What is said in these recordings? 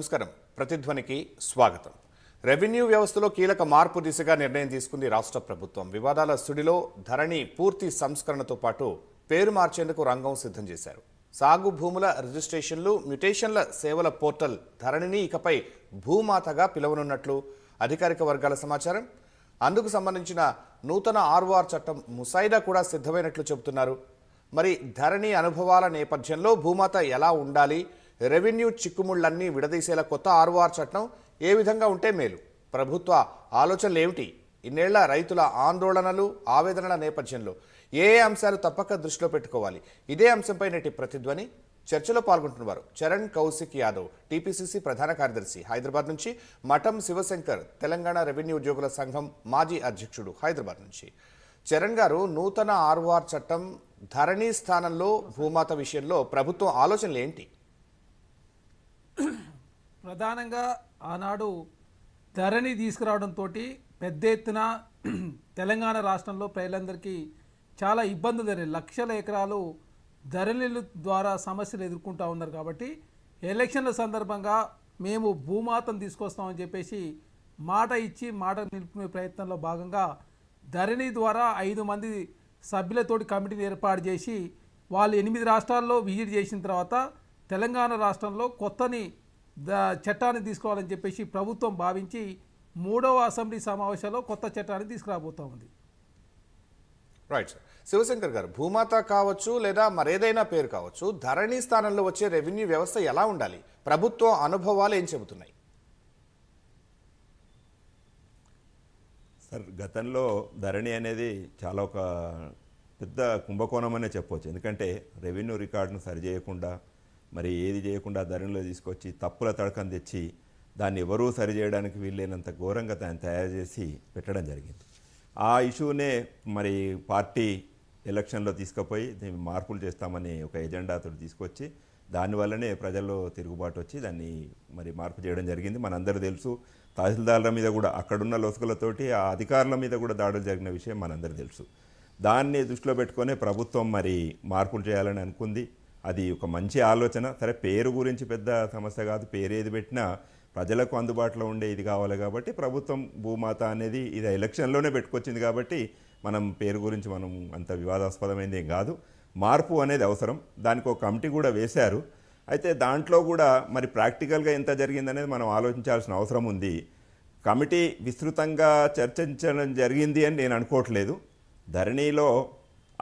నమస్కారం. ప్రతిధ్వనికి స్వాగతం. రెవెన్యూ వ్యవస్థలో కీలక మార్పు దిశగా నిర్ణయం తీసుకుంది రాష్ట్ర ప్రభుత్వం. వివాదాల సుడిలో ధరణి పూర్తి సంస్కరణతో పాటు పేరు మార్చేందుకు రంగం సిద్ధం చేశారు. సాగు భూముల రిజిస్ట్రేషన్లు మ్యుటేషన్ల సేవల పోర్టల్ ధరణిని ఇకపై భూమాతగా పిలవనున్నట్లు అధికారిక వర్గాల సమాచారం. అందుకు సంబంధించిన నూతన ఆర్ఓఆర్ చట్టం ముసాయిదా కూడా సిద్ధమైనట్లు చెబుతున్నారు. మరి ధరణి అనుభవాల నేపథ్యంలో భూమాత ఎలా ఉండాలి? రెవెన్యూ చిక్కుముళ్ళన్నీ విడదీసేలా కొత్త ఆర్ఓఆర్ చట్టం ఏ విధంగా ఉంటే మేలు? ప్రభుత్వ ఆలోచనలు ఏమిటి ఇన్నేళ్ళ రైతుల ఆందోళనలు ఆవేదనల నేపథ్యంలో ఏ ఏ అంశాలు తప్పక దృష్టిలో పెట్టుకోవాలి? ఇదే అంశంపై నేటి ప్రతిధ్వని. చర్చలో పాల్గొంటున్నవారు చరణ్ కౌశిక్ యాదవ్ టీపీసీసీ ప్రధాన కార్యదర్శి హైదరాబాద్ నుంచి మఠం శివశంకర్ తెలంగాణ రెవెన్యూ ఉద్యోగుల సంఘం మాజీ అధ్యక్షుడు హైదరాబాద్ నుంచి. చరణ్ గారు నూతన ఆర్వార్ చట్టం ధరణి స్థానంలో భూమాత విషయంలో ప్రభుత్వం ఆలోచనలు ఏంటి ప్రధానంగా ఆనాడు ధరణి తీసుకురావడంతో పెద్ద ఎత్తున తెలంగాణ రాష్ట్రంలో ప్రజలందరికీ చాలా ఇబ్బందులు జరిగాయి. లక్షల ఎకరాలు ధరణిల ద్వారా సమస్యలు ఎదుర్కొంటూ ఉన్నారు కాబట్టి ఎలక్షన్ల సందర్భంగా మేము భూమాతను తీసుకొస్తామని చెప్పేసి మాట ఇచ్చి మాట నిలుపుకునే ప్రయత్నంలో భాగంగా ధరణి ద్వారా ఐదు మంది సభ్యులతోటి కమిటీని ఏర్పాటు చేసి వాళ్ళు ఎనిమిది రాష్ట్రాల్లో విజిట్ చేసిన తర్వాత తెలంగాణ రాష్ట్రంలో కొత్తని చట్టాన్ని తీసుకోవాలని చెప్పేసి ప్రభుత్వం భావించి మూడవ అసెంబ్లీ సమావేశంలో కొత్త చట్టాన్ని తీసుకురాబోతా ఉంది. రైట్ సార్ శివశంకర్ గారు భూమాత కావచ్చు లేదా మరేదైనా పేరు కావచ్చు ధరణి స్థానంలో వచ్చే రెవెన్యూ వ్యవస్థ ఎలా ఉండాలి? ప్రభుత్వం అనుభవాలు ఏం చెబుతున్నాయి? సార్ గతంలో ధరణి అనేది చాలా ఒక పెద్ద కుంభకోణం అనే చెప్పవచ్చు ఎందుకంటే రెవెన్యూ రికార్డును సరిచేయకుండా మరి ఏది చేయకుండా ధరణిలో తీసుకొచ్చి తప్పుల తడకం తెచ్చి దాన్ని ఎవరూ సరిచేయడానికి వీల్లేనంత ఘోరంగా దాన్ని తయారు చేసి పెట్టడం జరిగింది. ఆ ఇష్యూనే మరి పార్టీ ఎలక్షన్లో తీసుకుపోయి మార్పులు చేస్తామని ఒక ఎజెండాతో తీసుకొచ్చి దానివల్లనే ప్రజల్లో తిరుగుబాటు వచ్చి దాన్ని మరి మార్పు చేయడం జరిగింది. మనందరూ తెలుసు తహసీల్దార్ల మీద కూడా అక్కడున్న లోసుకలతోటి ఆ అధికారుల మీద కూడా దాడులు జరిగిన విషయం మనందరూ తెలుసు. దాన్ని దృష్టిలో పెట్టుకొని ప్రభుత్వం మరి మార్పులు చేయాలని అనుకుంది. అది ఒక మంచి ఆలోచన. సరే పేరు గురించి పెద్ద సమస్య కాదు. పేరు ఏది పెట్టినా ప్రజలకు అందుబాటులో ఉండే ఇది కావాలి కాబట్టి ప్రభుత్వం భూమాత అనేది ఇది ఎలక్షన్లోనే పెట్టుకొచ్చింది కాబట్టి మనం పేరు గురించి మనం అంత వివాదాస్పదమైంది ఏం కాదు. మార్పు అనేది అవసరం. దానికి ఒక కమిటీ కూడా వేశారు. అయితే దాంట్లో కూడా మరి ప్రాక్టికల్గా ఎంత జరిగిందనేది మనం ఆలోచించాల్సిన అవసరం ఉంది. కమిటీ విస్తృతంగా చర్చించడం జరిగింది అని నేను అనుకోవట్లేదు. ధరణిలో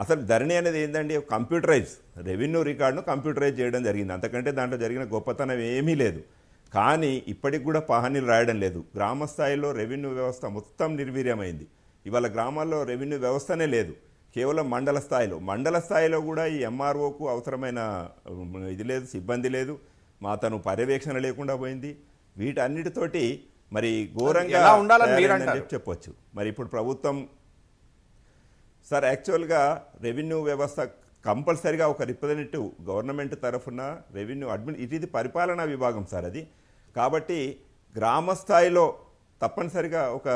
అసలు ధరణి అనేది ఏంటండి కంప్యూటరైజ్. రెవెన్యూ రికార్డును కంప్యూటరైజ్ చేయడం జరిగింది. అంతకంటే దాంట్లో జరిగిన గొప్పతనం ఏమీ లేదు. కానీ ఇప్పటికి కూడా పహానీలు రాయడం లేదు. గ్రామ స్థాయిలో రెవెన్యూ వ్యవస్థ మొత్తం నిర్వీర్యమైంది. ఇవాళ గ్రామాల్లో రెవెన్యూ వ్యవస్థనే లేదు. కేవలం మండల స్థాయిలో. మండల స్థాయిలో కూడా ఈ ఎంఆర్ఓకు అవసరమైన ఇది లేదు సిబ్బంది లేదు. మా తను పర్యవేక్షణ లేకుండా పోయింది. వీటన్నిటితోటి మరి ఘోరంగా చెప్పొచ్చు. మరి ఇప్పుడు ప్రభుత్వం సార్ యాక్చువల్గా రెవెన్యూ వ్యవస్థ కంపల్సరిగా ఒక రిప్రజెంటేటివ్ గవర్నమెంట్ తరఫున రెవెన్యూ అడ్మిన్ ఇది పరిపాలనా విభాగం సార్ అది. కాబట్టి గ్రామ స్థాయిలో తప్పనిసరిగా ఒక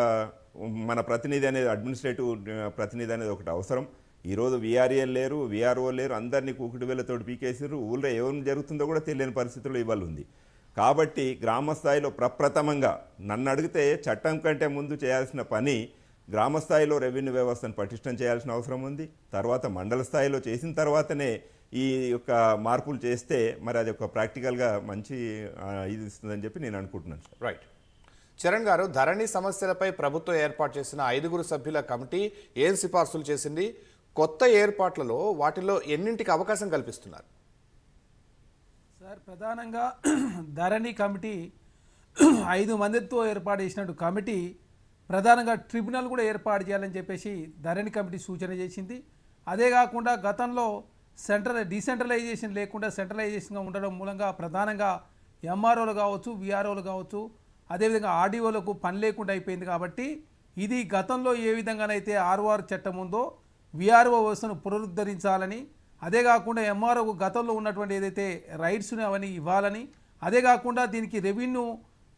మన ప్రతినిధి అనేది అడ్మినిస్ట్రేటివ్ ప్రతినిధి అనేది ఒకటి అవసరం. ఈరోజు విఆర్ఏలు లేరు విఆర్ఓ లేరు అందరినీ కూకుడు వేలతో పీకేసారు ఊళ్ళో ఏం జరుగుతుందో కూడా తెలియని పరిస్థితుల్లో ఇవాళ ఉంది. కాబట్టి గ్రామ స్థాయిలో ప్రప్రథమంగా నన్ను అడిగితే చట్టం కంటే ముందు చేయాల్సిన పని గ్రామ స్థాయిలో రెవెన్యూ వ్యవస్థను పటిష్టం చేయాల్సిన అవసరం ఉంది. తర్వాత మండల స్థాయిలో చేసిన తర్వాతనే ఈ యొక్క మార్పులు చేస్తే మరి అది ఒక ప్రాక్టికల్గా మంచి ఇది ఇస్తుందని చెప్పి నేను అనుకుంటున్నాను సార్. రైట్ చరణ్ గారు ధరణి సమస్యలపై ప్రభుత్వం ఏర్పాటు చేసిన ఐదుగురు సభ్యుల కమిటీ ఏం సిఫార్సులు చేసింది? కొత్త ఏర్పాట్లలో వాటిలో ఎన్నింటికి అవకాశం కల్పిస్తున్నారు? సార్ ప్రధానంగా ధరణి కమిటీ ఐదు మందితో ఏర్పాటు చేసినట్టు కమిటీ ప్రధానంగా ట్రిబ్యునల్ కూడా ఏర్పాటు చేయాలని చెప్పేసి ధరణి కమిటీ సూచన చేసింది. అదే కాకుండా గతంలో సెంట్రల్ డీసెంట్రలైజేషన్ లేకుండా సెంట్రలైజేషన్గా ఉండడం మూలంగా ప్రధానంగా ఎంఆర్ఓలు కావచ్చు విఆర్ఓలు కావచ్చు అదేవిధంగా ఆర్డీఓలకు పని లేకుండా అయిపోయింది కాబట్టి ఇది గతంలో ఏ విధంగానైతే ఆర్ఓఆర్ చట్టం ఉందో విఆర్ఓ వ్యవస్థను పునరుద్ధరించాలని అదే కాకుండా ఎంఆర్ఓ గతంలో ఉన్నటువంటి ఏదైతే రైట్స్ అవన్నీ ఇవ్వాలని అదే కాకుండా దీనికి రెవెన్యూ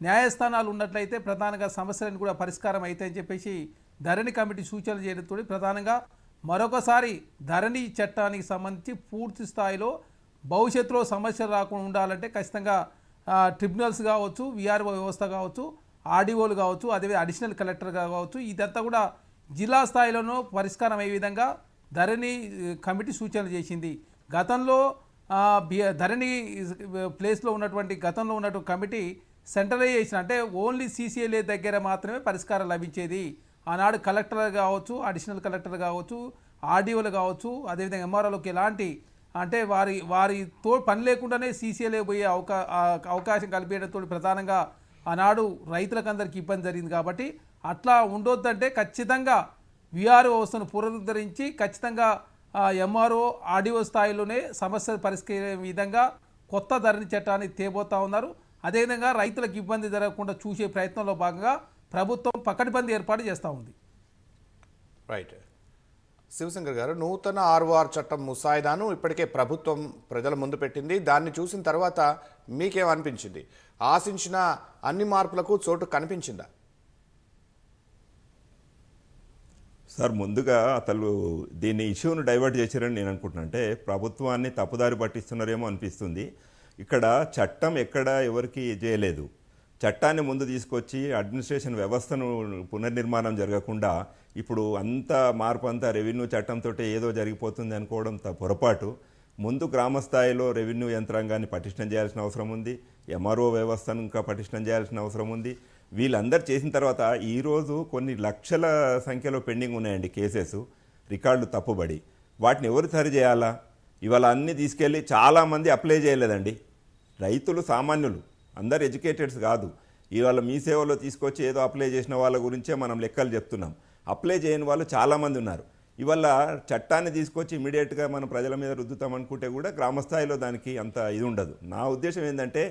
న్యాయస్థానాలు ఉన్నట్లయితే ప్రధానంగా సమస్యలను కూడా పరిష్కారం అవుతాయని చెప్పేసి ధరణి కమిటీ సూచనలు చేయడంతో ప్రధానంగా మరొకసారి ధరణి చట్టానికి సంబంధించి పూర్తి స్థాయిలో భవిష్యత్తులో సమస్యలు రాకుండా ఉండాలంటే ఖచ్చితంగా ట్రిబ్యునల్స్ కావచ్చు విఆర్ఓ వ్యవస్థ కావచ్చు ఆర్డీఓలు కావచ్చు అదే అడిషనల్ కలెక్టర్ కావచ్చు ఇదంతా కూడా జిల్లా స్థాయిలోనూ పరిష్కారం అయ్యే విధంగా ధరణి కమిటీ సూచనలు చేసింది. గతంలో బి- ధరణి ప్లేస్లో ఉన్నటువంటి గతంలో ఉన్నటువంటి కమిటీ సెంట్రలైజేషన్ అంటే ఓన్లీ సీసీఎల్ఏ దగ్గర మాత్రమే పరిష్కారం లభించేది. ఆనాడు కలెక్టర్ కావచ్చు అడిషనల్ కలెక్టర్ కావచ్చు ఆర్డీఓలు కావచ్చు అదేవిధంగా ఎంఆర్ఓలకు ఎలాంటి అంటే వారి వారితో పని లేకుండానే సీసీఎల్ఏ పోయే అవకా అవకాశం కల్పించడంతో ప్రధానంగా ఆనాడు రైతులకు అందరికీ ఇబ్బంది జరిగింది కాబట్టి అట్లా ఉండొద్దంటే ఖచ్చితంగా విఆర్ఓ వ్యవస్థను పునరుద్ధరించి ఖచ్చితంగా ఎంఆర్ఓ ఆర్డీఓ స్థాయిలోనే సమస్య పరిష్కరించే విధంగా కొత్త ధరణి చట్టాన్ని తేబోతా ఉన్నారు. అదేవిధంగా రైతులకు ఇబ్బంది జరగకుండా చూసే ప్రయత్నంలో భాగంగా ప్రభుత్వం పకడ్బందీ ఏర్పాటు చేస్తూ ఉంది. రైట్. శివశంకర్ గారు నూతన ఆర్ఓఆర్ చట్టం ముసాయిదాను ఇప్పటికే ప్రభుత్వం ప్రజల ముందు పెట్టింది. దాన్ని చూసిన తర్వాత మీకేమనిపించింది? ఆశించిన అన్ని మార్పులకు చోటు కనిపించిందా? సార్ ముందుగా అసలు దీన్ని ఇష్యూను డైవర్ట్ చేశారని నేను అనుకుంటున్నాను అంటే ప్రభుత్వాన్ని తప్పుదారి పట్టిస్తున్నారేమో అనిపిస్తుంది. ఇక్కడ చట్టం ఎక్కడ ఎవరికి చేయలేదు. చట్టాన్ని ముందు తీసుకొచ్చి అడ్మినిస్ట్రేషన్ వ్యవస్థను పునర్నిర్మాణం జరగకుండా ఇప్పుడు అంత మార్పు అంతా రెవెన్యూ చట్టంతో ఏదో జరిగిపోతుంది అనుకోవడం పొరపాటు. ముందు గ్రామ స్థాయిలో రెవెన్యూ యంత్రాంగాన్ని పటిష్టం చేయాల్సిన అవసరం ఉంది. ఎంఆర్ఓ వ్యవస్థను ఇంకా పటిష్టం చేయాల్సిన అవసరం ఉంది. వీళ్ళందరూ చేసిన తర్వాత ఈరోజు కొన్ని లక్షల సంఖ్యలో పెండింగ్ ఉన్నాయండి కేసెస్. రికార్డులు తప్పుబడి. వాటిని ఎవరు సరి చేయాలా? ఇవాళ అన్ని తీసుకెళ్ళి చాలామంది అప్లై చేయలేదండి. రైతులు సామాన్యులు అందరు ఎడ్యుకేటెడ్స్ కాదు. ఇవాళ మీ సేవలో తీసుకొచ్చి ఏదో అప్లై చేసిన వాళ్ళ గురించే మనం లెక్కలు చెప్తున్నాం. అప్లై చేయని వాళ్ళు చాలామంది ఉన్నారు. ఇవాళ చట్టాన్ని తీసుకొచ్చి ఇమీడియట్గా మనం ప్రజల మీద రుద్దుతాం అనుకుంటే కూడా గ్రామస్థాయిలో దానికి అంత ఇది ఉండదు. నా ఉద్దేశం ఏంటంటే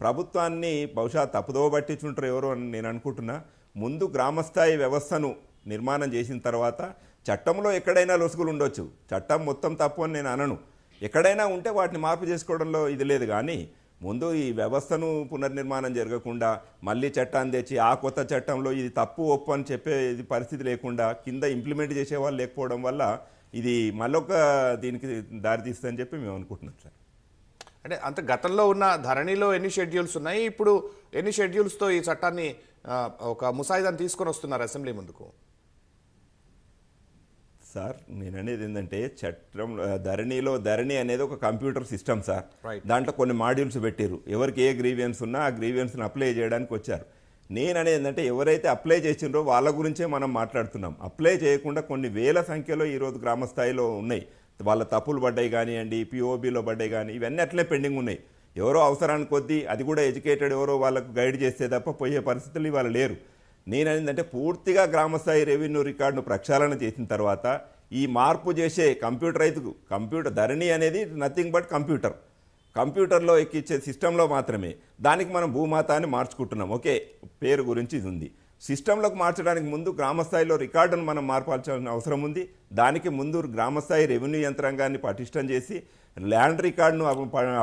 ప్రభుత్వాన్ని బహుశా తప్పుదోవ పట్టించుంటారు ఎవరో అని నేను అనుకుంటున్నా. ముందు గ్రామస్థాయి వ్యవస్థను నిర్మాణం చేసిన తర్వాత చట్టంలో ఎక్కడైనా లొసుగులు ఉండొచ్చు. చట్టం మొత్తం తప్పు అని నేను అనను. ఎక్కడైనా ఉంటే వాటిని మార్పు చేసుకోవడంలో ఇది లేదు కానీ ముందు ఈ వ్యవస్థను పునర్నిర్మాణం జరగకుండా మళ్ళీ చట్టాన్ని తెచ్చి ఆ కొత్త చట్టంలో ఇది తప్పు ఒప్పు అని చెప్పే ఇది పరిస్థితి లేకుండా కింద ఇంప్లిమెంట్ చేసే వాళ్ళు లేకపోవడం వల్ల ఇది మళ్ళొక దీనికి దారితీస్తుందని చెప్పి మేము అనుకుంటున్నాం సార్. అంటే అంత గతంలో ఉన్న ధరణిలో ఎన్ని షెడ్యూల్స్ ఉన్నాయి? ఇప్పుడు ఎన్ని షెడ్యూల్స్తో ఈ చట్టాన్ని ఒక ముసాయిదాన్ని తీసుకొని వస్తున్నారు అసెంబ్లీ ముందుకు? సార్ నేను అనేది ఏంటంటే చట్టం ధరణిలో ధరణి అనేది ఒక కంప్యూటర్ సిస్టమ్ సార్. దాంట్లో కొన్ని మాడ్యూల్స్ పెట్టారు ఎవరికి ఏ గ్రీవియన్స్ ఉన్నా ఆ గ్రీవియన్స్ని అప్లై చేయడానికి వచ్చారు. నేను అనేది ఏంటంటే ఎవరైతే అప్లై చేసిండ్రో వాళ్ళ గురించే మనం మాట్లాడుతున్నాం. అప్లై చేయకుండా కొన్ని వేల సంఖ్యలో ఈరోజు గ్రామ స్థాయిలో ఉన్నాయి. వాళ్ళ తప్పులు పడ్డాయి కానివ్వండి పిఓబిలో పడ్డాయి కానీ ఇవన్నీ అట్లే పెండింగ్ ఉన్నాయి. ఎవరో అవసరానికి కొద్దీ అది కూడా ఎడ్యుకేటెడ్ ఎవరో వాళ్ళకు గైడ్ చేస్తే తప్ప పోయే పరిస్థితులు ఇవాళ లేరు. నేను ఏంటంటే పూర్తిగా గ్రామస్థాయి రెవెన్యూ రికార్డును ప్రక్షాళన చేసిన తర్వాత ఈ మార్పు చేసే కంప్యూటర్ రైతుకు కంప్యూటర్ ధరణి అనేది నథింగ్ బట్ కంప్యూటర్. కంప్యూటర్లో ఎక్కిచ్చే సిస్టంలో మాత్రమే. దానికి మనం భూమాత అని మార్చుకుంటున్నాం. ఓకే పేరు గురించి ఇది ఉంది. సిస్టంలోకి మార్చడానికి ముందు గ్రామస్థాయిలో రికార్డును మనం మార్పాల్సిన అవసరం ఉంది. దానికి ముందు గ్రామస్థాయి రెవెన్యూ యంత్రాంగాన్ని పటిష్టం చేసి ల్యాండ్ రికార్డును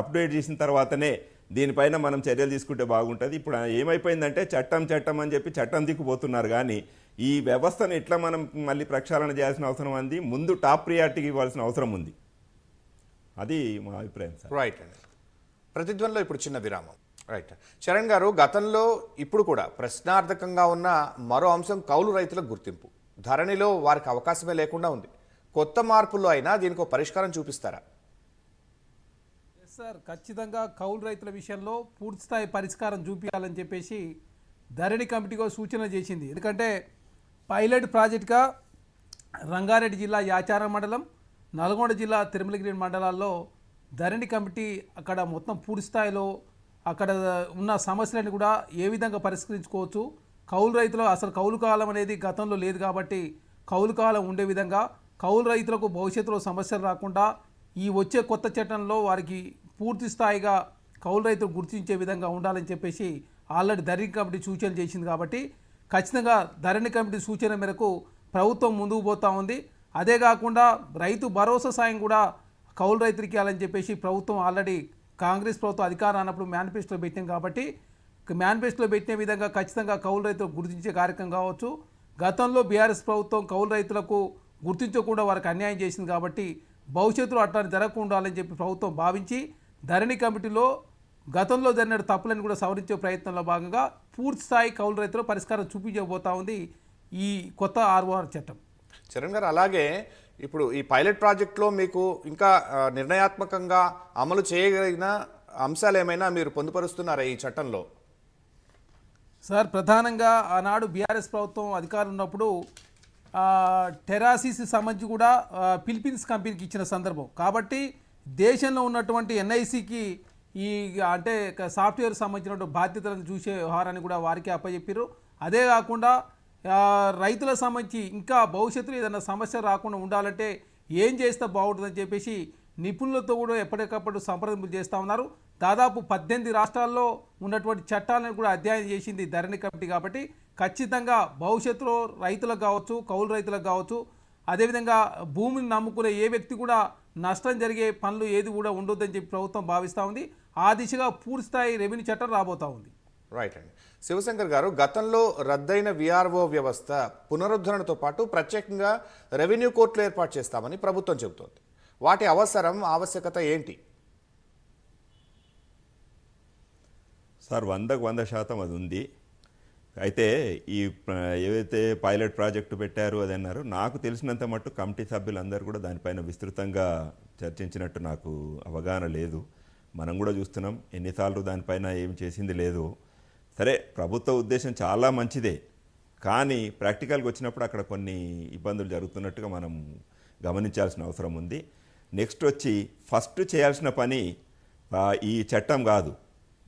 అప్డేట్ చేసిన తర్వాతనే దీనిపైన మనం చర్యలు తీసుకుంటే బాగుంటుంది. ఇప్పుడు ఏమైపోయిందంటే చట్టం చట్టం అని చెప్పి చట్టం దిక్కుపోతున్నారు కానీ ఈ వ్యవస్థను ఎట్లా మనం మళ్ళీ ప్రక్షాళన చేయాల్సిన అవసరం ఉంది ముందు టాప్ ప్రియారిటీకి ఇవ్వాల్సిన అవసరం ఉంది. అది మా అభిప్రాయం సార్. రైట్ అండి. ప్రతిధ్వనిలో ఇప్పుడు చిన్న విరామం. రైట్ చరణ్ గారు గతంలో ఇప్పుడు కూడా ప్రశ్నార్థకంగా ఉన్న మరో అంశం కౌలు రైతుల గుర్తింపు. ధరణిలో వారికి అవకాశమే లేకుండా ఉంది. కొత్త మార్పుల్లో అయినా దీనికి పరిష్కారం చూపిస్తారా? సార్ ఖచ్చితంగా కౌలు రైతుల విషయంలో పూర్తిస్థాయి పరిష్కారం చూపించాలని చెప్పేసి ధరణి కమిటీగా సూచన చేసింది. ఎందుకంటే పైలట్ ప్రాజెక్ట్గా రంగారెడ్డి జిల్లా యాచారం మండలం నల్గొండ జిల్లా తిరుమలగిరి మండలాల్లో ధరణి కమిటీ అక్కడ మొత్తం పూర్తిస్థాయిలో అక్కడ ఉన్న సమస్యలను కూడా ఏ విధంగా పరిష్కరించుకోవచ్చు? కౌలు రైతులు అసలు కౌలు కాలం అనేది గతంలో లేదు కాబట్టి కౌలు కాలం ఉండే విధంగా కౌలు రైతులకు భవిష్యత్తులో సమస్యలు రాకుండా ఈ వచ్చే కొత్త చట్టంలో వారికి పూర్తి స్థాయిగా కౌలు రైతులు గుర్తించే విధంగా ఉండాలని చెప్పేసి ఆల్రెడీ ధరణి కమిటీ సూచనలు చేసింది కాబట్టి ఖచ్చితంగా ధరణి కమిటీ సూచన మేరకు ప్రభుత్వం ముందుకు పోతా ఉంది. అదే కాకుండా రైతు భరోసా సాయం కూడా కౌలు రైతులకి ఇవ్వాలని చెప్పేసి ప్రభుత్వం ఆల్రెడీ కాంగ్రెస్ ప్రభుత్వం అధికారం అన్నప్పుడు మేనిఫెస్టోలో పెట్టాం కాబట్టి మేనిఫెస్టోలో పెట్టిన విధంగా ఖచ్చితంగా కౌలు రైతులకు గుర్తించే కార్యక్రమం కావచ్చు. గతంలో బీఆర్ఎస్ ప్రభుత్వం కౌలు రైతులకు గుర్తించకుండా వారికి అన్యాయం చేసింది కాబట్టి భవిష్యత్తులో అట్లా జరగకుండా ఉండాలని చెప్పి ప్రభుత్వం భావించి ధరణి కమిటీలో గతంలో జరిగిన తప్పులను కూడా సవరించే ప్రయత్నంలో భాగంగా పూర్తి స్థాయి కౌలు రైతులు పరిష్కారం చూపించబోతా ఉంది ఈ కొత్త ఆర్ఓఆర్ చట్టం. చరణ్ గారు అలాగే ఇప్పుడు ఈ పైలట్ ప్రాజెక్ట్లో మీకు ఇంకా నిర్ణయాత్మకంగా అమలు చేయగలిగిన అంశాలు ఏమైనా మీరు పొందుపరుస్తున్నారా ఈ చట్టంలో? సార్ ప్రధానంగా ఆనాడు బీఆర్ఎస్ ప్రభుత్వం అధికారం ఉన్నప్పుడు టెరాసిస్ సంబంధించి కూడా ఆ, ఫిలిప్పీన్స్ కంపెనీకి ఇచ్చిన సందర్భం. కాబట్టి దేశంలో ఉన్నటువంటి ఎన్ఐసికి ఈ అంటే సాఫ్ట్వేర్ సంబంధించినటువంటి బాధ్యతలను చూసే వ్యవహారాన్ని కూడా వారికి అప్పచెప్పారు అదే కాకుండా రైతుల సంబంధించి ఇంకా భవిష్యత్తులో ఏదైనా సమస్య రాకుండా ఉండాలంటే ఏం చేస్తే బాగుంటుందని చెప్పేసి నిపుణులతో కూడా ఎప్పటికప్పుడు సంప్రదింపులు చేస్తూ ఉన్నారు. దాదాపు పద్దెనిమిది రాష్ట్రాల్లో ఉన్నటువంటి చట్టాలను కూడా అధ్యయనం చేసింది ధరణి కమిటీ కాబట్టి ఖచ్చితంగా భవిష్యత్తులో రైతులకు కావచ్చు కౌలు రైతులకు కావచ్చు అదేవిధంగా భూమిని నమ్ముకునే ఏ వ్యక్తి కూడా నష్టం జరిగే పనులు ఏది కూడా ఉండొద్దని చెప్పి ప్రభుత్వం భావిస్తూ ఉంది. ఆ దిశగా పూర్తిస్థాయి రెవెన్యూ చట్టం రాబోతా ఉంది. రైట్ అండి. శివశంకర్ గారు గతంలో రద్దయిన విఆర్ఓ వ్యవస్థ పునరుద్ధరణతో పాటు ప్రత్యేకంగా రెవెన్యూ కోర్టులు ఏర్పాటు చేస్తామని ప్రభుత్వం చెబుతోంది. వాటి అవసరం ఆవశ్యకత ఏంటి? సార్ వందకు వంద శాతం అది ఉంది. అయితే ఈ ఏవైతే పైలట్ ప్రాజెక్టు పెట్టారు అది అన్నారు నాకు తెలిసినంత మట్టు కమిటీ సభ్యులందరూ కూడా దానిపైన విస్తృతంగా చర్చించినట్టు నాకు అవగాహన లేదు. మనం కూడా చూస్తున్నాం ఎన్నిసార్లు దానిపైన ఏం చేసింది లేదు. సరే ప్రభుత్వ ఉద్దేశం చాలా మంచిదే. కానీ ప్రాక్టికల్గా వచ్చినప్పుడు అక్కడ కొన్ని ఇబ్బందులు జరుగుతున్నట్టుగా మనం గమనించాల్సిన అవసరం ఉంది. నెక్స్ట్ వచ్చి ఫస్ట్ చేయాల్సిన పని ఈ చట్టం కాదు.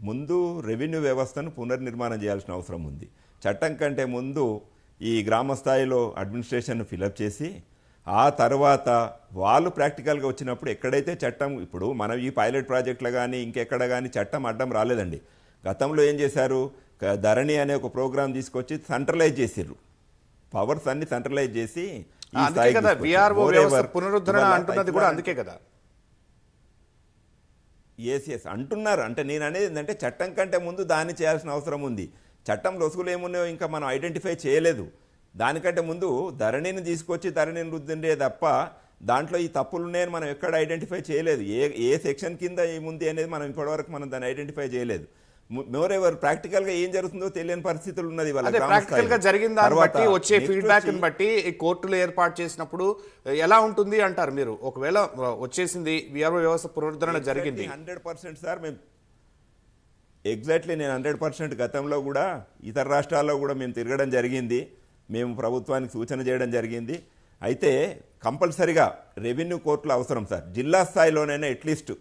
ముందు రెవెన్యూ వ్యవస్థను పునర్నిర్మాణం చేయాల్సిన అవసరం ఉంది. చట్టం కంటే ముందు ఈ గ్రామ స్థాయిలో అడ్మినిస్ట్రేషన్ ఫిలప్ చేసి ఆ తర్వాత వాళ్ళు ప్రాక్టికల్గా వచ్చినప్పుడు ఎక్కడైతే చట్టం ఇప్పుడు మనం ఈ పైలట్ ప్రాజెక్టులో కానీ ఇంకెక్కడ కానీ చట్టం అడ్డం రాలేదండి. గతంలో ఏం చేశారు? ధరణి అనే ఒక ప్రోగ్రాం తీసుకొచ్చి సెంట్రలైజ్ చేసిర్రు. పవర్స్ అన్ని సెంట్రలైజ్ చేసి పునరుద్ధరణ అంటున్నది కూడా అందుకే కదా. ఎస్ ఎస్ అంటున్నారు. అంటే నేను అనేది ఏంటంటే చట్టం కంటే ముందు దాన్ని చేయాల్సిన అవసరం ఉంది. చట్టం లొసుగులు ఏమున్నాయో ఇంకా మనం ఐడెంటిఫై చేయలేదు. దానికంటే ముందు ధరణిని తీసుకొచ్చి ధరణిని రుద్దిండే తప్ప దాంట్లో ఈ తప్పులు ఉన్నాయని మనం ఎక్కడ ఐడెంటిఫై చేయలేదు. ఏ ఏ సెక్షన్ కింద ఏముంది అనేది మనం ఇప్పటివరకు మనం దాన్ని ఐడెంటిఫై చేయలేదు. మోర్ ఎవర్ ప్రాక్టికల్గా ఏం జరుగుతుందో తెలియని పరిస్థితులు ఉన్నది ప్రాక్టికల్గా. జరిగిన దాన్ని బట్టి వచ్చే ఫీడ్బ్యాక్ బట్టి ఈ కోర్టులు ఏర్పాటు చేసినప్పుడు ఎలా ఉంటుంది అంటారు మీరు? ఒకవేళ వచ్చేసింది విఆర్ఓ వ్యవస్థ పునరుద్ధరణ జరిగింది. హండ్రెడ్ పర్సెంట్ సార్ మేము ఎగ్జాక్ట్లీ నేను హండ్రెడ్ పర్సెంట్ గతంలో కూడా ఇతర రాష్ట్రాల్లో కూడా మేము తిరగడం జరిగింది. మేము ప్రభుత్వానికి సూచన చేయడం జరిగింది. అయితే కంపల్సరిగా రెవెన్యూ కోర్టులు అవసరం సార్ జిల్లా స్థాయిలోనైనా అట్లీస్ట్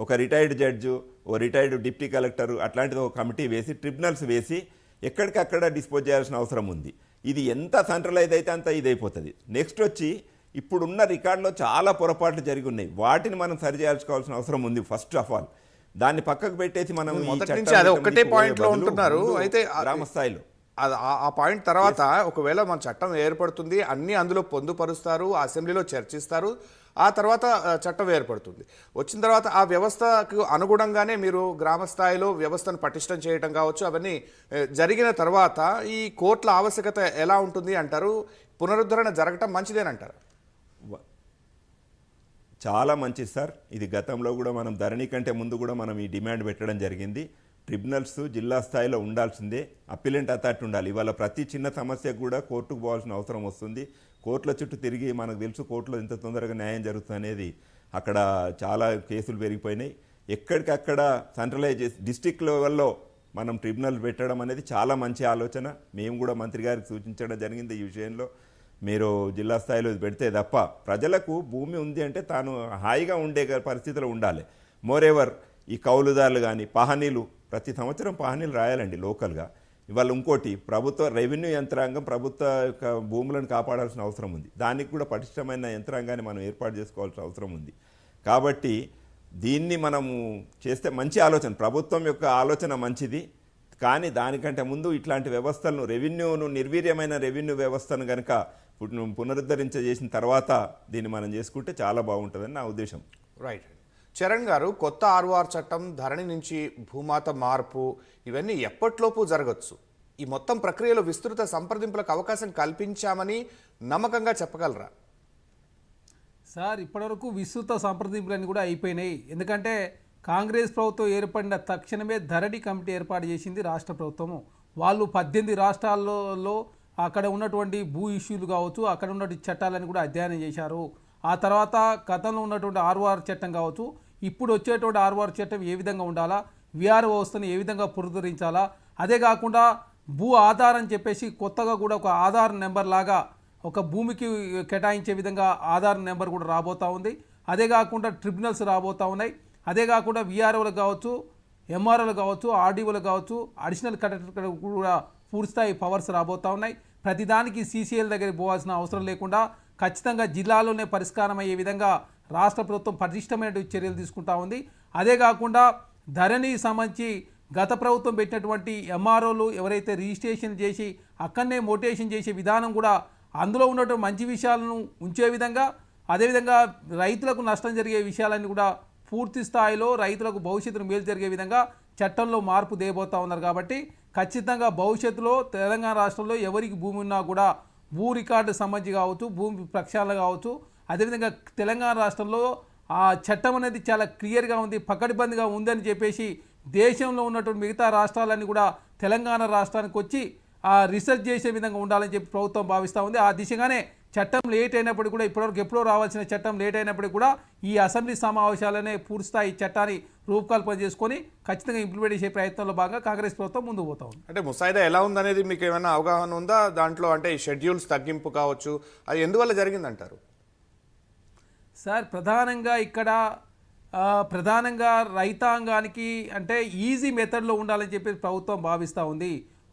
ఒక రిటైర్డ్ జడ్జు ఓ రిటైర్డ్ డిప్టీ కలెక్టర్ అట్లాంటిది ఒక కమిటీ వేసి ట్రిబ్యునల్స్ వేసి ఎక్కడికక్కడ డిస్పోజ్ చేయాల్సిన అవసరం ఉంది. ఇది ఎంత సెంట్రలైజ్ అయితే అంత ఇదైపోతుంది. నెక్స్ట్ వచ్చి ఇప్పుడున్న రికార్డులో చాలా పొరపాట్లు జరిగి ఉన్నాయి వాటిని మనం సరి చేయాల్సుకోవాల్సిన అవసరం ఉంది ఫస్ట్ ఆఫ్ ఆల్ దాన్ని పక్కకు పెట్టేసి మనం ఈ మొదటి చట్టం నుంచి అదే చట్టం ఒక్కటే తీసుకుపోయే పాయింట్లో బదులు ఉంటున్నారు. అయితే ఆ- గ్రామ స్థాయిలో. అది ఆ- ఆ పాయింట్ తర్వాత ఒకవేళ మన చట్టం ఏర్పడుతుంది అన్ని అందులో పొందుపరుస్తారు అసెంబ్లీలో చర్చిస్తారు ఆ తర్వాత చట్టం ఏర్పడుతుంది. వచ్చిన తర్వాత ఆ వ్యవస్థకు అనుగుణంగానే మీరు గ్రామ స్థాయిలో వ్యవస్థను పటిష్టం చేయటం కావచ్చు అవన్నీ జరిగిన తర్వాత ఈ కోర్టుల ఆవశ్యకత ఎలా ఉంటుంది అంటారు? పునరుద్ధరణ జరగటం మంచిదేనంటారు? చాలా మంచిది సార్. ఇది గతంలో కూడా మనం ధరణి కంటే ముందు కూడా మనం ఈ డిమాండ్ పెట్టడం జరిగింది. ట్రిబ్యునల్స్ జిల్లా స్థాయిలో ఉండాల్సిందే. అప్పిలెంట్ అథారిటీ ఉండాలి. ఇవాళ ప్రతి చిన్న సమస్యకు కూడా కోర్టుకు పోవాల్సిన అవసరం వస్తుంది. కోర్టుల చుట్టూ తిరిగి మనకు తెలుసు కోర్టులో ఎంత తొందరగా న్యాయం జరుగుతుంది అనేది అక్కడ చాలా కేసులు పెరిగిపోయినాయి. ఎక్కడికక్కడ సెంట్రలైజ్ చేసి డిస్టిక్ లెవెల్లో మనం ట్రిబ్యునల్ పెట్టడం అనేది చాలా మంచి ఆలోచన. మేము కూడా మంత్రి గారికి సూచించడం జరిగింది ఈ విషయంలో. మీరు జిల్లా స్థాయిలో పెడితే తప్ప ప్రజలకు భూమి ఉంది అంటే తాను హాయిగా ఉండే పరిస్థితిలో ఉండాలి. మోరేవర్ ఈ కౌలుదారులు కానీ పహనీలు ప్రతి సంవత్సరం పహనీలు రాయాలండి లోకల్గా. ఇవాళ ఇంకోటి ప్రభుత్వ రెవెన్యూ యంత్రాంగం ప్రభుత్వ యొక్క భూములను కాపాడాల్సిన అవసరం ఉంది. దానికి కూడా పటిష్టమైన యంత్రాంగాన్ని మనం ఏర్పాటు చేసుకోవాల్సిన అవసరం ఉంది. కాబట్టి దీన్ని మనము చేస్తే మంచి ఆలోచన. ప్రభుత్వం యొక్క ఆలోచన మంచిది కానీ దానికంటే ముందు ఇట్లాంటి వ్యవస్థలను రెవెన్యూను నిర్వీర్యమైన రెవెన్యూ వ్యవస్థను కనుక పునరుద్ధరించ చేసిన తర్వాత దీన్ని మనం చేసుకుంటే చాలా బాగుంటుందని నా ఉద్దేశం. రైట్ చరణ్ గారు కొత్త ఆర్ఓఆర్ చట్టం ధరణి నుంచి భూమాత మార్పు ఇవన్నీ ఎప్పట్లోపు జరగచ్చు? ఈ మొత్తం ప్రక్రియలో విస్తృత సంప్రదింపులకు అవకాశం కల్పించామని నమ్మకంగా చెప్పగలరా? సార్ ఇప్పటివరకు విస్తృత సంప్రదింపులన్నీ కూడా అయిపోయినాయి. ఎందుకంటే కాంగ్రెస్ ప్రభుత్వం ఏర్పడిన తక్షణమే ధరణి కమిటీ ఏర్పాటు చేసింది రాష్ట్ర ప్రభుత్వము. వాళ్ళు పద్దెనిమిది రాష్ట్రాల్లో అక్కడ ఉన్నటువంటి భూ ఇష్యూలు కావచ్చు అక్కడ ఉన్నటువంటి చట్టాలను కూడా అధ్యయనం చేశారు. ఆ తర్వాత గతంలో ఉన్నటువంటి ఆర్ఓఆర్ చట్టం కావచ్చు ఇప్పుడు వచ్చేటువంటి ఆర్ఓఆర్ చట్టం ఏ విధంగా ఉండాలా విఆర్ వ్యవస్థను ఏ విధంగా పునరుద్ధరించాలా అదే కాకుండా భూ ఆధార్ అని చెప్పేసి కొత్తగా కూడా ఒక ఆధార్ నెంబర్ లాగా ఒక భూమికి కేటాయించే విధంగా ఆధార్ నెంబర్ కూడా రాబోతా ఉంది. అదే కాకుండా ట్రిబ్యునల్స్ రాబోతా ఉన్నాయి. అదే కాకుండా విఆర్ఓలు కావచ్చు ఎంఆర్ఓలు కావచ్చు ఆర్డీఓలు కావచ్చు అడిషనల్ కలెక్టర్ కూడా పూర్తిస్థాయి పవర్స్ రాబోతా ఉన్నాయి. ప్రతిదానికి సీసీఎల్ దగ్గరికి పోవాల్సిన అవసరం లేకుండా ఖచ్చితంగా జిల్లాలోనే పరిష్కారం అయ్యే విధంగా రాష్ట్ర ప్రభుత్వం పటిష్టమైన చర్యలు తీసుకుంటా ఉంది. అదే కాకుండా ధరణి సంబంధించి గత ప్రభుత్వం పెట్టినటువంటి ఎంఆర్ఓలు ఎవరైతే రిజిస్ట్రేషన్ చేసి అక్కడనే మోటేషన్ చేసే విధానం కూడా అందులో ఉన్నటువంటి మంచి విషయాలను ఉంచే విధంగా అదేవిధంగా రైతులకు నష్టం జరిగే విషయాలన్నీ కూడా పూర్తి స్థాయిలో రైతులకు భవిష్యత్తును మేలు జరిగే విధంగా చట్టంలో మార్పు దేబోతా ఉన్నారు. కాబట్టి ఖచ్చితంగా భవిష్యత్తులో తెలంగాణ రాష్ట్రంలో ఎవరికి భూమి ఉన్నా కూడా భూ రికార్డు సంబంధించి కావచ్చు భూమి ప్రక్షాళన కావచ్చు అదేవిధంగా తెలంగాణ రాష్ట్రంలో ఆ చట్టం అనేది చాలా క్లియర్గా ఉంది పకడ్బందీగా ఉందని చెప్పేసి దేశంలో ఉన్నటువంటి మిగతా రాష్ట్రాలన్నీ కూడా తెలంగాణ రాష్ట్రానికి వచ్చి ఆ రీసెర్చ్ చేసే విధంగా ఉండాలని చెప్పి ప్రభుత్వం భావిస్తూ ఉంది. ఆ దిశగానే చట్టం లేట్ అయినప్పటికీ కూడా ఇప్పటివరకు ఎప్పుడో రావాల్సిన చట్టం లేట్ అయినప్పటికీ కూడా ఈ అసెంబ్లీ సమావేశాలనే పూర్తిస్థాయి చట్టాన్ని రూపకల్పన చేసుకొని ఖచ్చితంగా ఇంప్లిమెంట్ చేసే ప్రయత్నంలో భాగంగా కాంగ్రెస్ ప్రభుత్వం ముందుకు పోతా ఉంది. అంటే ముసాయిదా ఎలా ఉందనేది మీకు ఏమైనా అవగాహన ఉందా? దాంట్లో అంటే షెడ్యూల్స్ తగ్గింపు కావచ్చు అది ఎందువల్ల జరిగిందంటారు? సార్ ప్రధానంగా ఇక్కడ ప్రధానంగా రైతాంగానికి అంటే ఈజీ మెథడ్లో ఉండాలని చెప్పి ప్రభుత్వం భావిస్తూ ఉంది.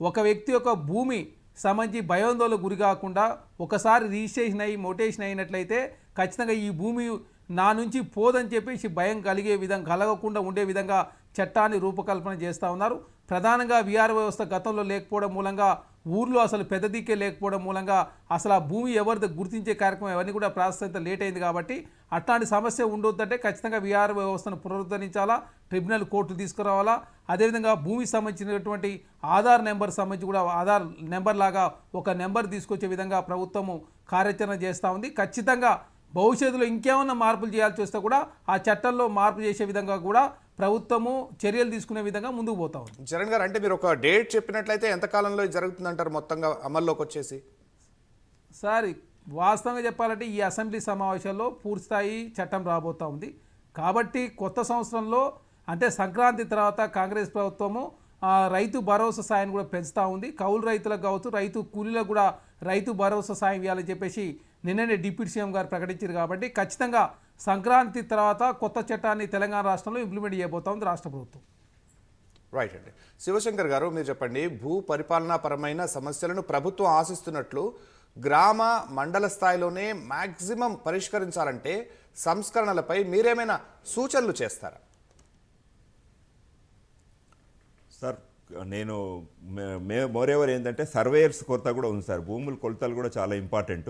ఒక వ్యక్తి యొక్క భూమి సంబంధించి భయాందోళనకు గురి కాకుండా ఒకసారి రిజిస్ట్రేషన్ అయ్యి మోటేషన్ అయినట్లయితే ఖచ్చితంగా ఈ భూమి నా నుంచి పోదని చెప్పేసి భయం కలిగే విధంగా కలగకుండా ఉండే విధంగా చట్టాన్ని రూపకల్పన చేస్తూ ఉన్నారు. ప్రధానంగా విఆర్ వ్యవస్థ గతంలో లేకపోవడం మూలంగా ఊర్లో అసలు పెద్ద దిక్కే లేకపోవడం మూలంగా అసలు ఆ భూమి ఎవరిది గుర్తించే కార్యక్రమం అవన్నీ కూడా ప్రాసెస్ లేట్ అయింది కాబట్టి అట్లాంటి సమస్య ఉండొద్దంటే ఖచ్చితంగా విఆర్ వ్యవస్థను పునరుద్ధరించాలా ట్రిబ్యునల్ కోర్టు తీసుకురావాలా అదేవిధంగా భూమికి సంబంధించినటువంటి ఆధార్ నెంబర్ సంబంధించి కూడా ఆధార్ నెంబర్ లాగా ఒక నెంబర్ తీసుకొచ్చే విధంగా ప్రభుత్వము కార్యాచరణ చేస్తూ ఉంది. ఖచ్చితంగా భవిష్యత్తులో ఇంకేమన్నా మార్పులు చేయాల్సి వస్తే కూడా ఆ చట్టంలో మార్పు చేసే విధంగా కూడా ప్రభుత్వము చర్యలు తీసుకునే విధంగా ముందుకు పోతా ఉంది. గారు అంటే మీరు ఒక డేట్ చెప్పినట్లయితే ఎంత కాలంలో జరుగుతుందంటారు మొత్తంగా అమల్లోకి వచ్చేసి? సార్ వాస్తవంగా చెప్పాలంటే ఈ అసెంబ్లీ సమావేశాల్లో పూర్తిస్థాయి చట్టం రాబోతా ఉంది. కాబట్టి కొత్త సంవత్సరంలో అంటే సంక్రాంతి తర్వాత కాంగ్రెస్ ప్రభుత్వము ఆ, రైతు భరోసా సాయం కూడా పెంచుతూ ఉంది. కౌలు రైతులకు కావచ్చు రైతు కూలీలకు కూడా రైతు భరోసా సాయం ఇవ్వాలని చెప్పేసి నిన్ననే డిప్యూటీ సీఎం గారు ప్రకటించారు కాబట్టి ఖచ్చితంగా సంక్రాంతి తర్వాత కొత్త చట్టాన్ని తెలంగాణ రాష్ట్రంలో ఇంప్లిమెంట్ చేయబోతా ఉంది రాష్ట్ర ప్రభుత్వం. రైట్ అండి. శివశంకర్ గారు మీరు చెప్పండి భూ పరిపాలనా పరమైన సమస్యలను ప్రభుత్వం ఆశిస్తున్నట్లు గ్రామ మండల స్థాయిలోనే మ్యాక్సిమం పరిష్కరించాలంటే సంస్కరణలపై మీరేమైనా సూచనలు చేస్తారా? సార్ నేను మే- మోరేవర్ ఏంటంటే సర్వేయర్స్ కొరత కూడా ఉంది సార్. భూముల కొలతలు కూడా చాలా ఇంపార్టెంట్.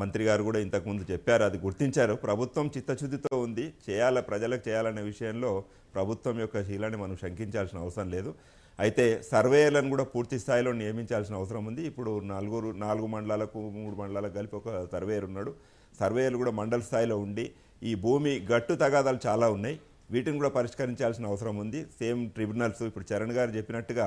మంత్రి గారు కూడా ఇంతకుముందు చెప్పారు అది గుర్తించారు. ప్రభుత్వం చిత్తశుద్ధితో ఉంది. చేయాల ప్రజలకు చేయాలనే విషయంలో ప్రభుత్వం యొక్క శీలాన్ని మనం శంకించాల్సిన అవసరం లేదు. అయితే సర్వేయర్లను కూడా పూర్తి స్థాయిలో నియమించాల్సిన అవసరం ఉంది. ఇప్పుడు నలుగురు నాలుగు మండలాలకు మూడు మండలాలకు కలిపి ఒక సర్వేయర్ ఉన్నాడు. సర్వేయర్లు కూడా మండల స్థాయిలో ఉండి ఈ భూమి గట్టు తగాదాలు చాలా ఉన్నాయి. వీటిని కూడా పరిష్కరించాల్సిన అవసరం ఉంది. సేమ్ ట్రిబ్యునల్స్ ఇప్పుడు చరణ్ గారు చెప్పినట్టుగా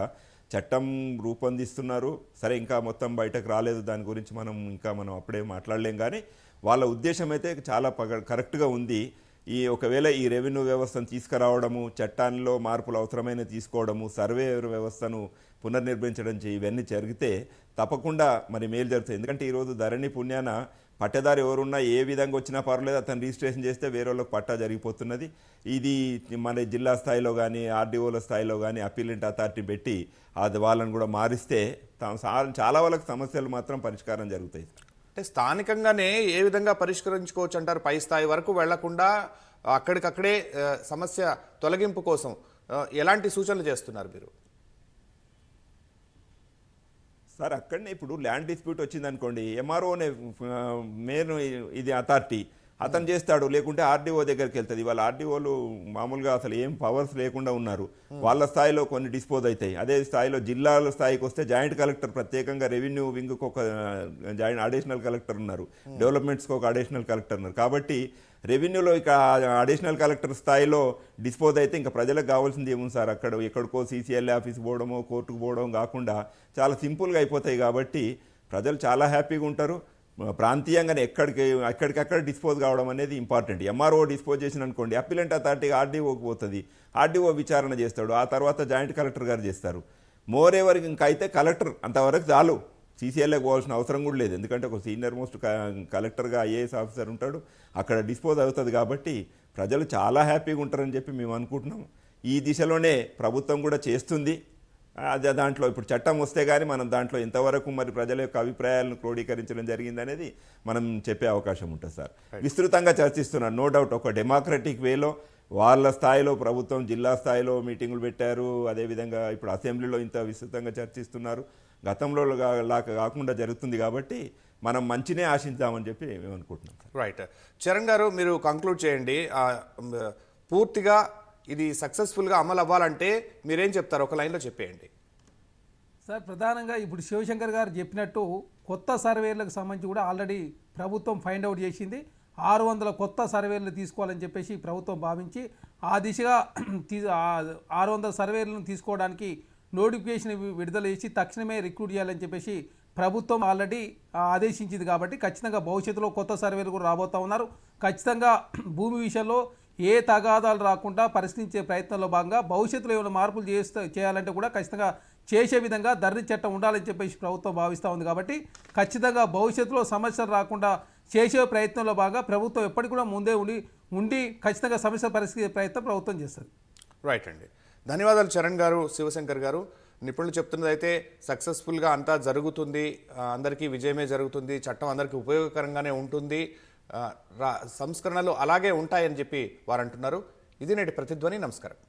చట్టం రూపొందిస్తున్నారు. సరే ఇంకా మొత్తం బయటకు రాలేదు. దాని గురించి మనం ఇంకా మనం అప్పుడే మాట్లాడలేం. కానీ వాళ్ళ ఉద్దేశం అయితే చాలా పగ కరెక్ట్గా ఉంది. ఈ ఒకవేళ ఈ రెవెన్యూ వ్యవస్థను తీసుకురావడము చట్టాల్లో మార్పులు అవసరమైన తీసుకోవడము సర్వే వ్యవస్థను పునర్నిర్మించడం ఇవన్నీ జరిగితే తప్పకుండా మరి మేలు జరుగుతాయి. ఎందుకంటే ఈరోజు ధరణి పుణ్యాన పట్టదారు ఎవరున్నా ఏ విధంగా వచ్చినా పర్వాలేదు అతను రిజిస్ట్రేషన్ చేస్తే వేరే వాళ్ళకి పట్టా జరిగిపోతున్నది. ఇది మన జిల్లా స్థాయిలో కానీ ఆర్డీఓల స్థాయిలో కానీ అప్పీలెంట్ అథారిటీ పెట్టి అది వాళ్ళని కూడా మారిస్తే సా- చాలా వాళ్ళకి సమస్యలు మాత్రం పరిష్కారం జరుగుతాయి. అంటే స్థానికంగానే ఏ విధంగా పరిష్కరించుకోవచ్చు అంటారు? పై స్థాయి వరకు వెళ్ళకుండా అక్కడికక్కడే సమస్య తొలగింపు కోసం ఎలాంటి సూచనలు చేస్తున్నారు మీరు? సార్ అక్కడనే ఇప్పుడు ల్యాండ్ డిస్ప్యూట్ వచ్చింది అనుకోండి ఎంఆర్ఓనే మెయిన్ ఇది అథారిటీ అతను చేస్తాడు లేకుంటే ఆర్డీఓ దగ్గరికి వెళ్తుంది. వాళ్ళ ఆర్డీఓలు మామూలుగా అసలు ఏం పవర్స్ లేకుండా ఉన్నారు. వాళ్ళ స్థాయిలో కొన్ని డిస్పోజ్ అవుతాయి అదే స్థాయిలో జిల్లాల స్థాయికి వస్తే జాయింట్ కలెక్టర్ ప్రత్యేకంగా రెవెన్యూ వింగ్కి ఒక జాయింట్ అడిషనల్ కలెక్టర్ ఉన్నారు. డెవలప్మెంట్స్కి ఒక అడిషనల్ కలెక్టర్ ఉన్నారు. కాబట్టి రెవెన్యూలో ఇక అడిషనల్ కలెక్టర్ స్థాయిలో డిస్పోజ్ అయితే ఇంకా ప్రజలకు కావాల్సింది ఏముంది సార్? అక్కడ ఎక్కడికో సీసీఎల్ ఆఫీస్ పోవడమో కోర్టుకు పోవడం కాకుండా చాలా సింపుల్గా అయిపోతాయి కాబట్టి ప్రజలు చాలా హ్యాపీగా ఉంటారు. ప్రాంతీయంగానే ఎక్కడికి ఎక్కడికక్కడ డిస్పోజ్ కావడం అనేది ఇంపార్టెంట్. ఎంఆర్ఓ డిస్పోజ్ చేసిన అనుకోండి అప్పిలెంట్ అథారిటీ ఆర్డీఓకి పోతుంది. ఆర్డీఓ విచారణ చేస్తాడు ఆ తర్వాత జాయింట్ కలెక్టర్ గారు చేస్తారు. మోర్ ఎవరికి ఇంకైతే అయితే కలెక్టర్ అంతవరకు చాలు. సీసీఎల్ఏకి పోవాల్సిన అవసరం కూడా లేదు. ఎందుకంటే ఒక సీనియర్ మోస్ట్ కలెక్టర్గా ఐఏఎస్ ఆఫీసర్ ఉంటాడు. అక్కడ డిస్పోజ్ అవుతుంది కాబట్టి ప్రజలు చాలా హ్యాపీగా ఉంటారని చెప్పి మేము అనుకుంటున్నాం. ఈ దిశలోనే ప్రభుత్వం కూడా చేస్తుంది. అదే దాంట్లో ఇప్పుడు చట్టం వస్తే కానీ మనం దాంట్లో ఎంతవరకు మరి ప్రజల యొక్క అభిప్రాయాలను క్రోడీకరించడం జరిగింది అనేది మనం చెప్పే అవకాశం ఉంటుంది సార్. విస్తృతంగా చర్చిస్తున్నారు నో డౌట్ ఒక డెమోక్రటిక్ వేలో వాళ్ళ స్థాయిలో ప్రభుత్వం జిల్లా స్థాయిలో మీటింగులు పెట్టారు. అదేవిధంగా ఇప్పుడు అసెంబ్లీలో ఇంత విస్తృతంగా చర్చిస్తున్నారు. గతంలో లాగా కాకుండా జరుగుతుంది కాబట్టి మనం మంచినే ఆశిద్దామని చెప్పి మేము అనుకుంటున్నాం సార్. రైట్ చరణ్ గారు మీరు కంక్లూడ్ చేయండి. పూర్తిగా ఇది సక్సెస్ఫుల్గా అమలు అవ్వాలంటే మీరేం చెప్తారు? ఒక లైన్లో చెప్పేయండి. సార్ ప్రధానంగా ఇప్పుడు శివశంకర్ గారు చెప్పినట్టు కొత్త సర్వేలకు సంబంధించి కూడా ఆల్రెడీ ప్రభుత్వం ఫైండ్ అవుట్ చేసింది. ఆరు వందల కొత్త సర్వేలు తీసుకోవాలని చెప్పేసి ప్రభుత్వం భావించి ఆ దిశగా తీ- ఆరు వందల సర్వేలను తీసుకోవడానికి నోటిఫికేషన్ విడుదల చేసి తక్షణమే రిక్రూట్ చేయాలని చెప్పేసి ప్రభుత్వం ఆల్రెడీ ఆదేశించింది కాబట్టి ఖచ్చితంగా భవిష్యత్తులో కొత్త సర్వేలు కూడా రాబోతా ఉన్నారు. ఖచ్చితంగా భూమి విషయంలో ఏ తగాదాలు రాకుండా పరిశీలించే ప్రయత్నంలో భాగంగా భవిష్యత్తులో ఏమైనా మార్పులు చేస్తే చేయాలంటే కూడా ఖచ్చితంగా చేసే విధంగా ధరణి చట్టం ఉండాలని చెప్పేసి ప్రభుత్వం భావిస్తూ ఉంది కాబట్టి ఖచ్చితంగా భవిష్యత్తులో సమస్యలు రాకుండా చేసే ప్రయత్నంలో భాగంగా ప్రభుత్వం ఎప్పటికి కూడా ముందే ఉండి ఉండి ఖచ్చితంగా సమస్య పరిస్థితి ప్రయత్నం ప్రభుత్వం చేస్తుంది. రైట్ అండి. ధన్యవాదాలు చరణ్ గారు శివశంకర్ గారు. నిపుణులు చెప్తున్నది అయితే సక్సెస్ఫుల్గా అంతా జరుగుతుంది. అందరికీ విజయమే జరుగుతుంది. చట్టం అందరికీ ఉపయోగకరంగానే ఉంటుంది. సంస్కరణలు అలాగే ఉంటాయని చెప్పి వారు అంటున్నారు ఇది నేటి ప్రతిధ్వని. నమస్కారం.